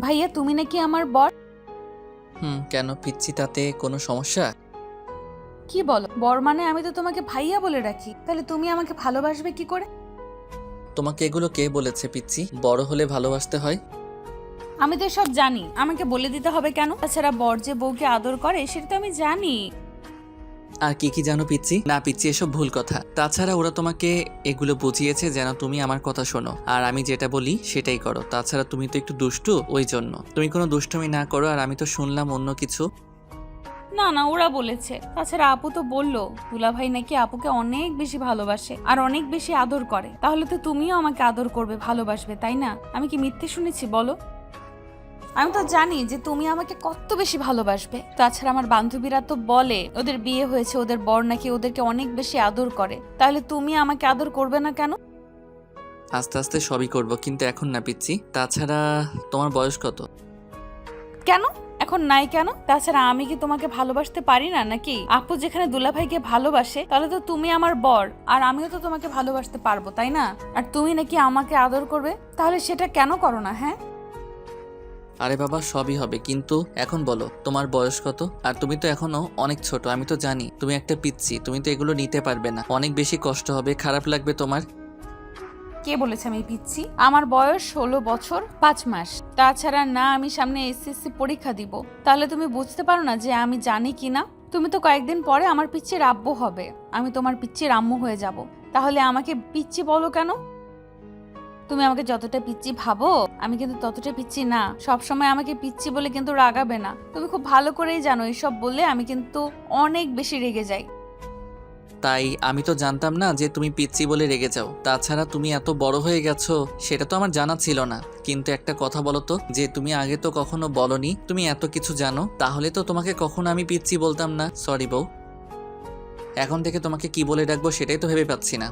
ভাইয়া তুমি নাকি আমার বর? হুম কেন পিচ্ছি তাতে কোনো সমস্যা? কি বলো? বর মানে আমি তো তোমাকে ভাইয়া বলে রাখি তাহলে তুমি আমাকে ভালোবাসবে কি করে? তোমাকে এগুলো কে বলেছে পিচ্ছি? বড় হলে ভালোবাসতে হয়? আমি তো সব জানি। আমাকে বলে দিতে হবে কেন? তাছাড়া বর যে বউকে আদর করে সেটা তো আমি জানি। আর কি কি জানো পিচ্ছি? না পিচ্ছি, এসব ভুল কথা। তাছাড়া ওরা তোমাকে এগুলো বুঝিয়েছে যেন তুমি আমার কথা শোনো। আর আমি যেটা বলি, সেটাই করো। তাছাড়া তুমি তো একটু দুষ্টু, ওই জন্য। তুমি কোনো দুষ্টুমি না করো, আর আমি তো শুনলাম অন্য কিছু। না না, ওরা বলেছে। তাছাড়া আপু তো বলল, দুলাভাই নাকি আপুকে অনেক বেশি ভালোবাসে আর অনেক বেশি আদর করে। তাহলে তো তুমিও আমাকে আদর করবে, ভালোবাসবে, তাই না? আমি কি মিথ্যে শুনেছি, বলো? আমি তো জানি যে তুমি আমাকে কত বেশি ভালোবাসবে। তাছাড়া আমার বান্ধবীরা তো বলে ওদের বিয়ে হয়েছে ওদের বর নাকি ওদেরকে অনেক বেশি আদর করে। তাহলে তুমি আমাকে আদর করবে না কেন? আস্তে আস্তে সবই করব কিন্তু এখন না পিচ্ছি। তাছাড়া তোমার বয়স কত? কেন? এখন নাই কেন? তাছাড়া আমি কি তোমাকে ভালোবাসতে পারি না নাকি? আপু যেখানে দুলাভাইকে ভালোবাসে তাহলে তো তুমি আমার বর আর আমিও তো তোমাকে ভালোবাসতে পারব তাই না? আর তুমি নাকি আমাকে আদর করবে? তাহলে সেটা কেন করো না হ্যাঁ? আরে বাবা, সবই হবে। কিন্তু এখন বলো, তোমার বয়স কত? আর তুমি তো এখনও অনেক ছোট, আমি তো জানি। তুমি একটা পিচ্ছি, তুমি তো এগুলো নিতে পারবে না। অনেক বেশি কষ্ট হবে, খারাপ লাগবে তোমার। কে বলেছে আমি পিচ্ছি? আমার বয়স ষোলো বছর, পাঁচ মাস। তাছাড়া না, আমি সামনে এসএসসি পরীক্ষা দিব। তাহলে তুমি বুঝতে পারো না যে আমি জানি কি না তুমি তো কয়েকদিন পরে আমার পিচ্চির আব্বু হবে। আমি তোমার পিচ্চির আম্মু হয়ে যাব। তাহলে আমাকে পিচ্ছি বলো কেন? তুমি আমাকে যতটা পিচ্ছি ভাবো, আমি কিন্তু ততটা পিচ্ছি না। সব সময় আমাকে পিচ্ছি বলে কিন্তু রাগাবে না। তুমি খুব ভালো করেই জানো, এসব বললে আমি কিন্তু অনেক বেশি রেগে যাই। তাই আমি তো জানতাম না যে তুমি পিচ্ছি বলে রেগে যাও। তাছাড়া তুমি এত বড় হয়ে গেছো, সেটা তো আমার জানা ছিল না। কিন্তু একটা কথা বলো তো, যে তুমি আগে তো কখনো বলনি, তুমি এত কিছু জানো, তাহলে তো তোমাকে কখনো আমি পিচ্ছি বলতাম না। সরি বউ। এখন থেকে তোমাকে কি বলে ডাকবো সেটাই তো ভেবে পাচ্ছি না।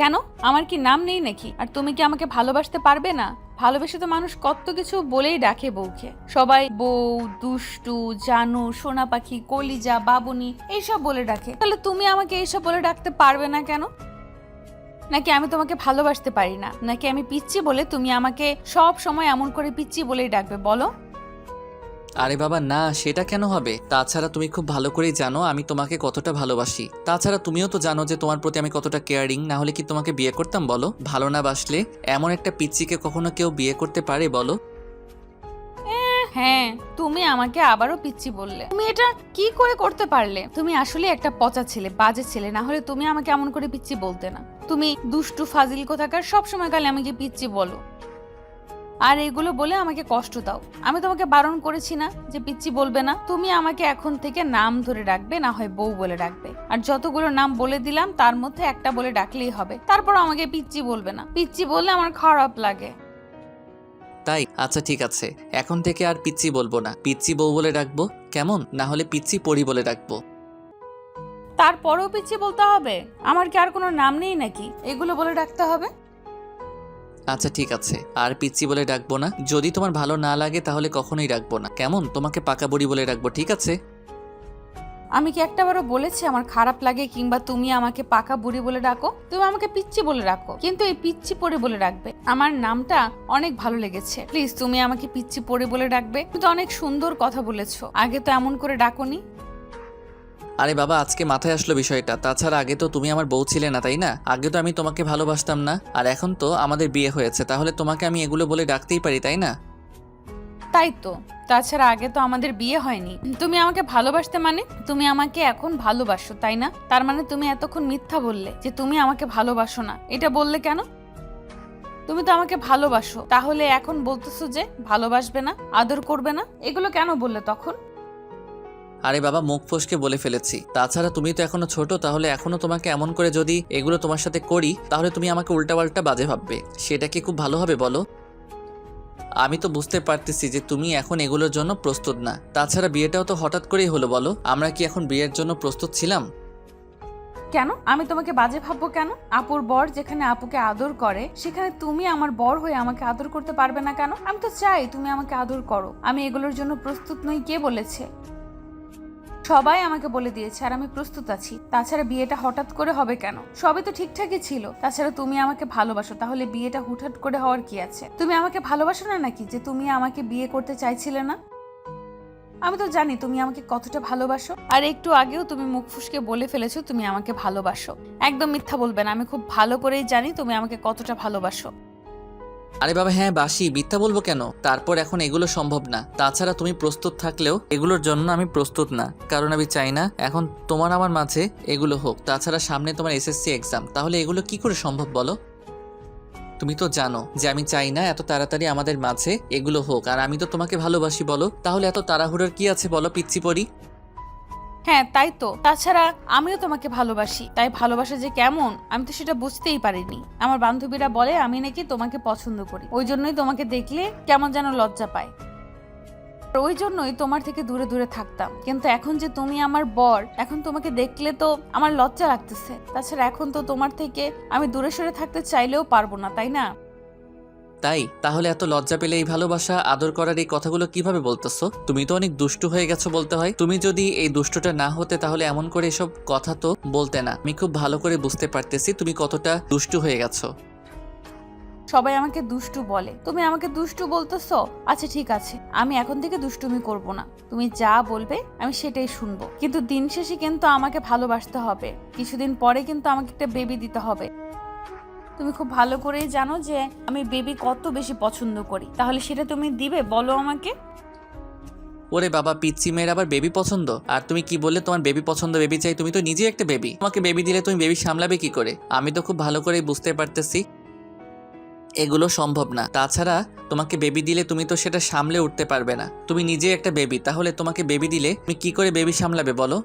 কেন? আমার কি নাম নেই নাকি? আর তুমি কি আমাকে ভালোবাসতে পারবে না? ভালোবেসে তো মানুষ কত কিছু বলেই ডাকে বউকে। সবাই বউ, দুষ্টু, জানু, সোনা পাখি, কলিজা, বাবুনি, এইসব বলে ডাকে। তাহলে তুমি আমাকে এইসব বলে ডাকতে পারবে না কেন? নাকি আমি তোমাকে ভালোবাসতে পারি না? নাকি আমি পিচ্ছি বলে তুমি আমাকে সব সময় এমন করে পিচ্ছি বলেই ডাকবে, বলো? আরে বাবা, না, সেটা কেন হবে? তাছাড়া তুমি খুব ভালো করেই জানো আমি তোমাকে কতটা ভালোবাসি। তাছাড়া তুমিও তো জানো যে তোমার প্রতি আমি কতটা কেয়ারিং না হলে কি তোমাকে বিয়ে করতাম, বলো? ভালো না বাসলে এমন একটা পিচ্চিকে কখনো কেউ বিয়ে করতে পারে, বলো? হ্যাঁ তুমি আমাকে আবারও পিচ্ছি বললে। তুমি এটা কি করে করতে পারলে? তুমি আসলে একটা পচা ছেলে, বাজে ছেলে, না হলে তুমি আমাকে এমন করে পিচ্ছি বলতে না। তুমি দুষ্টু ফাজিল কোথাকার সব সময় কালে আমাকে পিচ্ছি বলো। আর এগুলো বলে আমাকে কষ্ট দাও। আমি তোমাকে বারণ করেছি না যে পিচ্ছি বলবে না। তুমি আমাকে এখন থেকে নাম ধরে ডাকবে না হয় বউ বলে ডাকবে। আর যতগুলো নাম বলে দিলাম তার মধ্যে একটা বলে ডাকলেই হবে। তারপর আমাকে পিচ্ছি বলবে না। পিচ্ছি বললে আমার খারাপ লাগে। তাই? আচ্ছা ঠিক আছে। এখন থেকে আর পিচ্ছি বলব না। পিচ্ছি বউ বলে ডাকবো? কেমন? না হলে পিচ্ছি পরি বলে ডাকবো। তারপরেও পিছিয়ে বলতে হবে? আমার কি আর কোনো নাম নেই নাকি? এগুলো বলে ডাকতে হবে? আচ্ছা ঠিক আছে। আর পিচ্ছি বলে ডাকবো না। যদি তোমার ভালো না লাগে, তাহলে কখনোই ডাকবো না। কেমন? তোমাকে পাকা বুড়ি বলে ডাকবো ঠিক আছে? আমি কি একটাবারও বলেছি, আমার খারাপ লাগে কিংবা তুমি আমাকে পাকা বুড়ি বলে ডাকো? তুমি আমাকে পিচ্ছি বলে রাখো। কিন্তু এই পিচ্ছি পরে বলে রাখবে। আমার নামটা অনেক ভালো লেগেছে। প্লিজ, তুমি আমাকে পিচ্ছি পরে বলে ডাকবে। তুমি তো অনেক সুন্দর কথা বলেছ। আগে তো এমন করে ডাকোনি। আরে বাবা, আজকে মাথায় আসলো বিষয়টা। তাছাড়া আগে তো তুমি আমার বউ ছিলে না, তাই না? আগে তো আমি তোমাকে ভালোবাসতাম না। আর এখন তো আমাদের বিয়ে হয়েছে, তাহলে তোমাকে আমি এগুলো বলে ডাকতেই পারি, তাই না? তাই তো। তাছাড়া আগে তো আমাদের বিয়ে হয়নি। তুমি আমাকে ভালোবাসতে মানে তুমি আমাকে এখন ভালোবাসো, তাই না? তার মানে তুমি এতক্ষণ মিথ্যা বললে যে তুমি আমাকে ভালোবাসো না। এটা বললে কেন? তুমি তো আমাকে ভালোবাসো। তাহলে এখন বলতেছো যে ভালোবাসবে না, আদর করবে না? এগুলো কেন বললে তখন? আরে বাবা, মুখ ফসকে বলে ফেলেছি। তাছাড়া তুমি তো এখনও ছোট, তাহলে এখনও তোমাকে এমন করে যদি এগুলো তোমার সাথে করি, তাহলে তুমি আমাকে উল্টাপাল্টা বাজে ভাববে। সেটা কি খুব ভালো হবে বলো? আমি তো বুঝতে পারতেছি যে তুমি এখন এগুলোর জন্য প্রস্তুত না। তাছাড়া বিয়েটাও তো হঠাৎ করেই হলো বলো। আমরা কি এখন বিয়ের জন্য প্রস্তুত ছিলাম? কেন? আমি তোমাকে বাজে ভাববো কেন? আপুর বর যেখানে আপুকে আদর করে, সেখানে তুমি আমার বর হয়ে আমাকে আদর করতে পারবে না কেন? আমি তো চাই তুমি আমাকে আদর করো। আমি এগুলোর জন্য প্রস্তুত নই কে বলেছে? সবাই আমাকে বলে দিয়েছে আর আমি প্রস্তুত আছি। তাছাড়া বিয়েটা হঠাৎ করে হবে কেন? সবই তো ঠিকঠাকই ছিল। তাছাড়া তুমি আমাকে ভালোবাসো, তাহলে বিয়েটা হুটহাট করে হওয়ার কি আছে? তুমি আমাকে ভালোবাসো না নাকি যে তুমি আমাকে বিয়ে করতে চাইছিলে না? আমি তো জানি তুমি আমাকে কতটা ভালোবাসো। আর একটু আগেও তুমি মুখ ফুসকে বলে ফেলেছো তুমি আমাকে ভালোবাসো। একদম মিথ্যা বলবে না, আমি খুব ভালো করেই জানি তুমি আমাকে কতটা ভালোবাসো। আরে বাবা হ্যাঁ বাসি, মিথ্যা বলব কেন? তারপর এখন এগুলো সম্ভব না। তাছাড়া তুমি প্রস্তুত থাকলেও এগুলোর জন্য আমি প্রস্তুত না। কারণ আমি চাই না, এখন তোমার আমার মাঝে এগুলো হোক। তাছাড়া সামনে তোমার এসএসসি এক্সাম তাহলে এগুলো কি করে সম্ভব বলো? তুমি তো জানো যে আমি চাই না এত তাড়াতাড়ি আমাদের মাঝে এগুলো হোক। আর আমি তো তোমাকে ভালোবাসি বলো। তাহলে এত তাড়াহুড়োর কি আছে বলো, পিচ্ছি পড়ি হ্যাঁ তাই তো। তাছাড়া আমিও তোমাকে ভালোবাসি। তাই ভালোবাসা যে কেমন, আমি তো সেটা বুঝতেই পারিনি। আমার বান্ধবীরা বলে, আমি নাকি তোমাকে পছন্দ করি। ওই জন্যই তোমাকে দেখলে কেমন যেন লজ্জা পায়। ওই জন্যই তোমার থেকে দূরে দূরে থাকতাম। কিন্তু এখন যে তুমি আমার বর, এখন তোমাকে দেখলে তো আমার লজ্জা লাগতেছে। তাছাড়া এখন তো তোমার থেকে আমি দূরে সরে থাকতে চাইলেও পারব না, তাই না? তাই? তাহলে এত লজ্জা পেলে এই ভালোবাসা আদর করার এই কথাগুলো কীভাবে বলতেছো? তুমি তো অনেক দুষ্টু হয়ে গেছো বলতে হয়। তুমি যদি এই দুষ্টটা না হতে তাহলে এমন করে এসব কথা তো বলতে না। আমি খুব ভালো করে বুঝতে পারতেছি তুমি কতটা দুষ্টু হয়ে গেছো। সবাই আমাকে দুষ্টু বলে। তুমি আমাকে দুষ্টু বলতেছো? আচ্ছা ঠিক আছে। আমি এখন থেকে দুষ্টুমি করব না। তুমি যা বলবে, আমি সেটাই শুনব। কিন্তু দিন শেষে কিন্তু আমাকে ভালোবাসতে হবে। কিছুদিন পরে কিন্তু আমাকে একটা বেবি দিতে হবে। তুমি খুব ভালো করেই জানো যে আমি বেবি কত বেশি পছন্দ করি। তাহলে সেটা তুমি দিবে? বলো আমাকে। ওরে বাবা পিচ্ছি মেয়ের আবার বেবি পছন্দ? আর তুমি কি বললে তোমার বেবি পছন্দ বেবি চাই? তুমি তো নিজেই একটা বেবি। তোমাকে বেবি দিলে তুমি বেবি সামলাবে কি করে? আমি তো খুব ভালো করেই বুঝতে পারতেছি। এগুলো সম্ভব না। তাছাড়া তোমাকে বেবি দিলে তুমি তো সেটা সামলে উঠতে পারবে না। তুমি নিজে একটা বেবি। তাহলে তোমাকে বেবি দিলে তুমি কি করে বেবি সামলাবে বলো?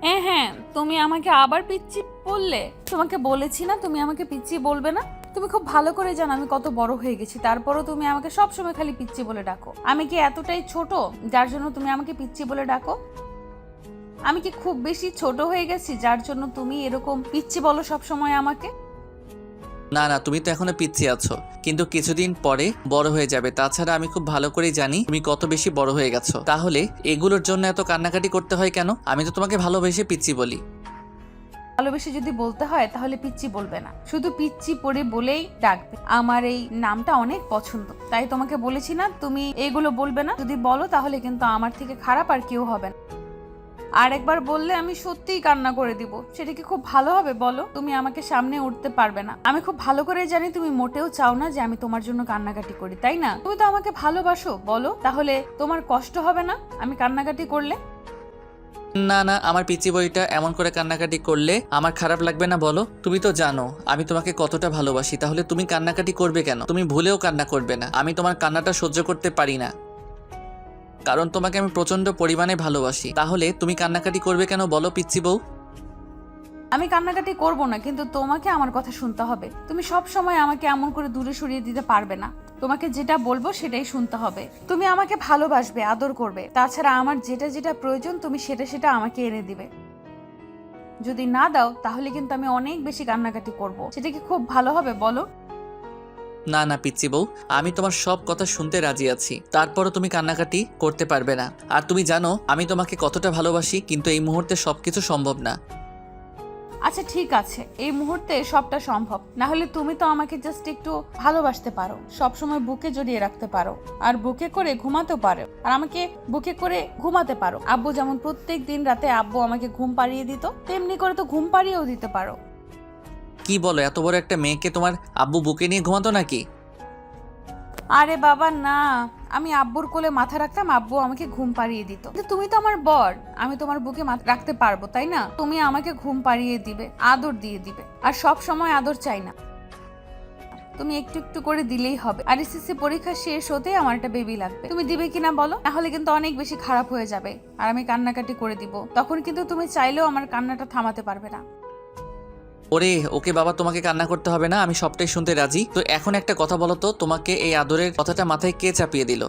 হ্যাঁ হ্যাঁ তুমি আমাকে আবার পিচ্ছি বললে? তোমাকে বলেছি না, তুমি আমাকে পিচ্ছি বলবে না? তুমি খুব ভালো করে জানো আমি কত বড় হয়ে গেছি, তারপরও তুমি আমাকে সব সময় খালি পিচ্ছি বলে ডাকো। আমি কি এতটাই ছোট, যার জন্য তুমি আমাকে পিচ্ছি বলে ডাকো? আমি কি খুব বেশি ছোট হয়ে গেছি, যার জন্য তুমি এরকম পিচ্ছি বলো সব সময় আমাকে? না না, তুমি তো এখনও পিচ্ছি আছো, কিন্তু কিছুদিন পরে বড় হয়ে যাবে। তাছাড়া আমি খুব ভালো করেই জানি তুমি কত বেশি বড় হয়ে গেছো। তাহলে এগুলোর জন্য এত কান্নাকাটি করতে হয় কেন? আমি তো তোমাকে ভালোবেসে পিচ্ছি বলি। ভালোবেসে যদি বলতে হয়, তাহলে পিচ্ছি বলবে না। শুধু পিচ্ছি পরে বলেই ডাকবে। আমার এই নামটা অনেক পছন্দ। তাই তোমাকে বলেছি না, তুমি এগুলো বলবে না। যদি বলো, তাহলে কিন্তু আমার থেকে খারাপ আর কেউ হবে না। আর একবার বললে আমি সত্যিই কান্না করে দিব। সেটা কি খুব ভালো হবে বলো? তুমি আমাকে সামনে উঠতে পারবে না। আমি খুব ভালো করে জানি তুমি মোটেও চাও না যে আমি তোমার জন্য কান্নাকাটি করি, তাই না? তুমি তো আমাকে ভালোবাসো, বলো। তাহলে তোমার কষ্ট হবে না? আমি কান্নাকাটি করলে? না না, আমার পিচি বইটা এমন করে কান্নাকাটি করলে আমার খারাপ লাগবে না বলো? তুমি তো জানো, আমি তোমাকে কতটা ভালোবাসি, তাহলে তুমি কান্নাকাটি করবে কেন? তুমি ভুলেও কান্না করবে না, আমি তোমার কান্নাটা সহ্য করতে পারি না। কারণ তোমাকে আমি প্রচণ্ড পরিমাণে ভালোবাসি, তাহলে তুমি কান্নাকাটি করবে কেন বলো পিচ্ছি বউ? আমি কান্নাকাটি করব না, কিন্তু তোমাকে আমার কথা শুনতে হবে। তুমি সব সময় আমাকে এমন করে দূরে সরিয়ে দিতে পারবে না। তোমাকে যেটা বলব সেটাই শুনতে হবে। তুমি আমাকে ভালোবাসবে, আদর করবে। তাছাড়া আমার যেটা যেটা প্রয়োজন, তুমি সেটা সেটা আমাকে এনে দিবে। যদি না দাও, তাহলে কিন্তু আমি অনেক বেশি কান্নাকাটি করব। সেটা কি খুব ভালো হবে, বলো? না না পিচ্ছি বউ, আমি তোমার সব কথা শুনতে রাজি আছি। তারপরও তুমি কান্নাকাটি করতে পারবে না। আর তুমি জানো, আমি তোমাকে কতটা ভালোবাসি, কিন্তু এই মুহূর্তে সবকিছু সম্ভব না। আচ্ছা ঠিক আছে। এই মুহূর্তে সবটা সম্ভব। না হলে তুমি তো আমাকে জাস্ট একটু ভালোবাসতে পারো। সব সময় বুকে জড়িয়ে রাখতে পারো। আর বুকে করে ঘুমাতে পারো। আর আমাকে বুকে করে ঘুমাতে পারো। আব্বু যেমন প্রত্যেক দিন রাতে আব্বু আমাকে ঘুম পাড়িয়ে দিত তেমনি করে তো ঘুম পাড়িয়েও দিতে পারো। কি বলো এত বড় একটা মেয়েকে তোমার আব্বু বুকে নিয়ে ঘুমাতো নাকি? আরে বাবা না। আমি আব্বুর কোলে মাথা রাখতাম, আব্বু আমাকে ঘুম পাড়িয়ে দিত। তুমি তো আমার বর, আমি তোমার বুকে রাখতে পারব, তাই না? তুমি আমাকে ঘুম পাড়িয়ে দিবে, আদর দিয়ে দিবে, আর সব সময় আদর চাই না। তুমি একটু একটু করে দিলেই হবে। আর এসএসসি পরীক্ষা শেষ হতে আমার একটা বেবি লাগবে। তুমি দিবে কিনা বলো? তাহলে কিন্তু অনেক বেশি খারাপ হয়ে যাবে, আর আমি কান্নাকাটি করে দিব। তখন কিন্তু তুমি চাইলেও আমার কান্নাটা থামাতে পারবে না। ওরে, ওকে বাবা, তোমাকে কান্না করতে হবে না, আমি সবটাই শুনতে রাজি। তো এখন একটা কথা বলো তো, তোমাকে এই আদরের কথাটা মাথায় কে চাপিয়ে দিল?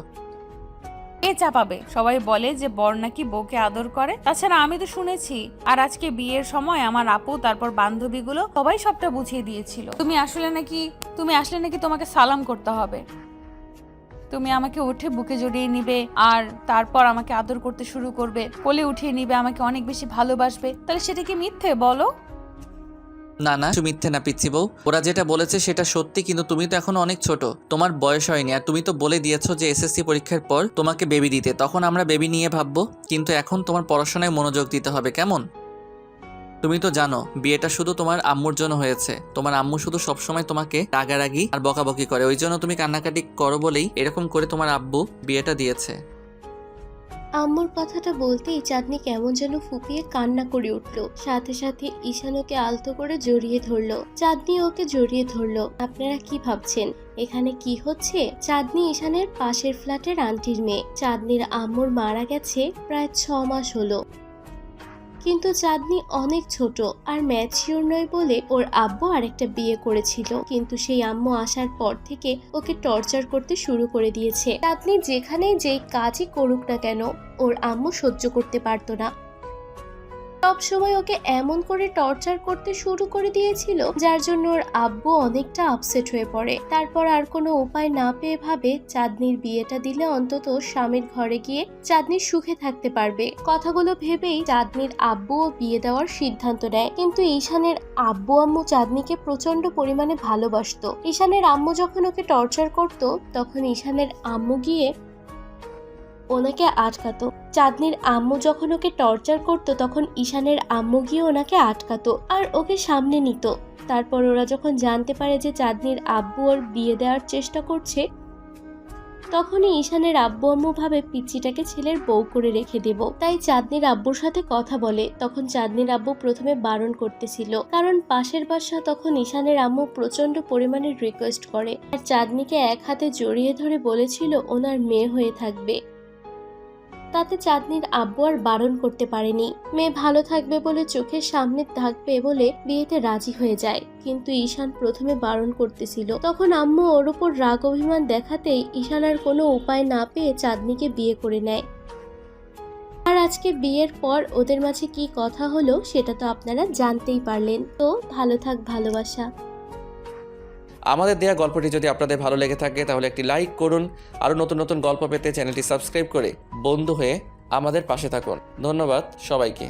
কে চাপাবে? সবাই বলে যে বর নাকি বউকে আদর করে। তাছাড়া আমি তো শুনেছি, আর আজকে বিয়ের সময় আমার আপু, তারপর বান্ধবীগুলো সবাই সবটা বুঝিয়ে দিয়েছিল। তুমি আসলে নাকি, তুমি আসলে নাকি তোমাকে সালাম করতে হবে? তুমি আমাকে উঠে বুকে জড়িয়ে নিবে, আর তারপর আমাকে আদর করতে শুরু করবে। কোলে উঠিয়ে নিবে, আমাকে অনেক বেশি ভালোবাসবে। তাহলে সেটা কি মিথ্যে, বলো? না না তুমি মিথ্যে না, পিচ্ছি বউ। ওরা যেটা বলেছে সেটা সত্যি, কিন্তু তুমি তো এখন অনেক ছোট। তোমার বয়স হয়নি, আর তুমি তো বলে দিয়েছ যে এসএসসি পরীক্ষার পর তোমাকে বেবি দিতে। তখন আমরা বেবি নিয়ে ভাববো, কিন্তু এখন তোমার পড়াশোনায় মনোযোগ দিতে হবে, কেমন? তুমি তো জানো, বিয়েটা শুধু তোমার আম্মুর জন্য হয়েছে। তোমার আম্মু শুধু সবসময় তোমাকে রাগারাগি আর বকাবকি করে। ওই জন্য তুমি কান্নাকাটি করো বলেই এরকম করে তোমার আব্বু বিয়েটা দিয়েছে। আম্মুর কথাটা বলতেই চাঁদনি কেমন যেন ফুপিয়ে কান্না করে উঠল। সাথে সাথে ঈশান ওকে আলতো করে জড়িয়ে ধরলো। চাঁদনি ওকে জড়িয়ে ধরলো। আপনারা কি ভাবছেন? এখানে কি হচ্ছে? চাঁদনি ঈশানের পাশের ফ্ল্যাটের আন্টির মেয়ে। চাঁদনির আম্মুর মারা গেছে প্রায় ছ মাস হলো। কিন্তু চাঁদনি অনেক ছোট আর ম্যাচিওর নয় বলে ওর আব্বু আরেকটা বিয়ে করেছিল। কিন্তু সেই আম্মু আসার পর থেকে ওকে টর্চার করতে শুরু করে দিয়েছে। চাঁদনি যেখানে যেই কাজই করুক না কেন, ওর আম্মু সহ্য করতে পারতো না। সব সময় ওকে এমন করে টর্চার করতে শুরু করে দিয়েছিল, যার জন্য ওর আব্বু অনেকটা আপসেট হয়ে পড়ে। তারপর আর কোনো উপায় না পেয়ে ভাবে চাঁদনির বিয়েটা দিলে অন্তত স্বামীর ঘরে গিয়ে চাঁদনি সুখে থাকতে পারবে। কথাগুলো ভেবেই চাঁদনির আব্বুও বিয়ে দেওয়ার সিদ্ধান্ত নেয়। কিন্তু ঈশানের আব্বু আম্মু চাঁদনিকে প্রচণ্ড পরিমাণে ভালোবাসতো। ঈশানের আম্মু যখন ওকে টর্চার করত, তখন ঈশানের আম্মু গিয়ে ওনাকে আটকাতো। চাঁদনির আম্মু যখন ওকে টর্চার করতো, তখন ঈশানের আম্মু গিয়ে ওনাকে আটকাতো আর ওকে সামনে নিত। তারপর ওরা যখন জানতে পারে যে চাঁদনির আব্বু ওর বিয়ে দেওয়ার চেষ্টা করছে, তখনই ঈশানের আব্বু আম্মু ভাবে, পিচ্চিটাকে ছেলের বউ করে রেখে দেব। তাই চাঁদনির আব্বুর সাথে কথা বলে। তখন চাঁদনির আব্বু প্রথমে বারণ করতেছিল। কারণ পাশের বাসা তখন ঈশানের আম্মু প্রচণ্ড পরিমাণে রিকোয়েস্ট করে। আর চাঁদনিকে এক হাতে জড়িয়ে ধরে বলেছিল, ওনার মেয়ে হয়ে থাকবে। তাতে চাঁদনির আব্বু আর বারণ করতে পারেনি। মেয়ে ভালো থাকবে বলে চোখের সামনে থাকবে বলে বিয়েতে রাজি হয়ে যায়। কিন্তু ঈশান প্রথমে বারণ করতেছিল। তখন আম্মু ওর উপর রাগ অভিমান দেখাতেই ঈশান আর কোনো উপায় না পেয়ে চাঁদনিকে বিয়ে করে নেয়। আর আজকে বিয়ের পর ওদের মাঝে কি কথা হলো সেটা তো আপনারা জানতেই পারলেন। তো ভালো থাক, ভালোবাসা। আমাদের দেয়া গল্পটি যদি আপনাদের ভালো লেগে থাকে, তাহলে একটি লাইক করুন। আরও নতুন নতুন গল্প পেতে চ্যানেলটি সাবস্ক্রাইব করে বন্ধু হয়ে আমাদের পাশে থাকুন। ধন্যবাদ সবাইকে।